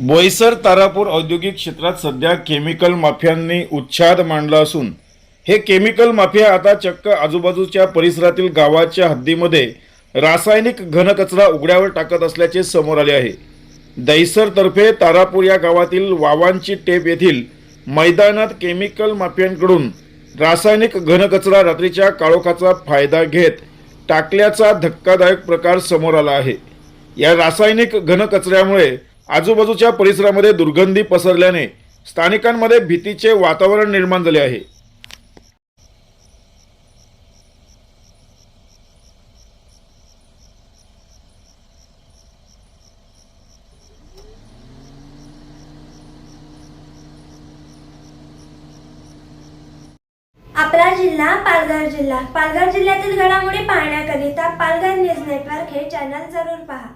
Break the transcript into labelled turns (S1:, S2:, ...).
S1: बोईसर तारापूर औद्योगिक क्षेत्रात सध्या केमिकल माफियांनी उच्छाद मांडला असून हे केमिकल माफिया आता चक्क आजूबाजूच्या परिसरातील गावाच्या हद्दीमध्ये रासायनिक घनकचरा उघड्यावर टाकत असल्याचे समोर आले आहे. दहिसरतर्फे तारापूर या गावातील वावांची टेप येथील मैदानात केमिकल माफियांकडून रासायनिक घनकचरा रात्रीच्या काळोखाचा फायदा घेत टाकल्याचा धक्कादायक प्रकार समोर आला आहे. या रासायनिक घनकचऱ्यामुळे आजूबाजूच्या परिसरामध्ये दुर्गंधी पसरल्याने स्थानिकांमध्ये भीतीचे वातावरण निर्माण झाले आहे.
S2: आपला जिल्हा पालघर जिल्हा. पालघर जिल्ह्यातील घडामोडी पाहण्याकरिता पालघर न्यूज नेटवर्क हे चॅनल जरूर पहा.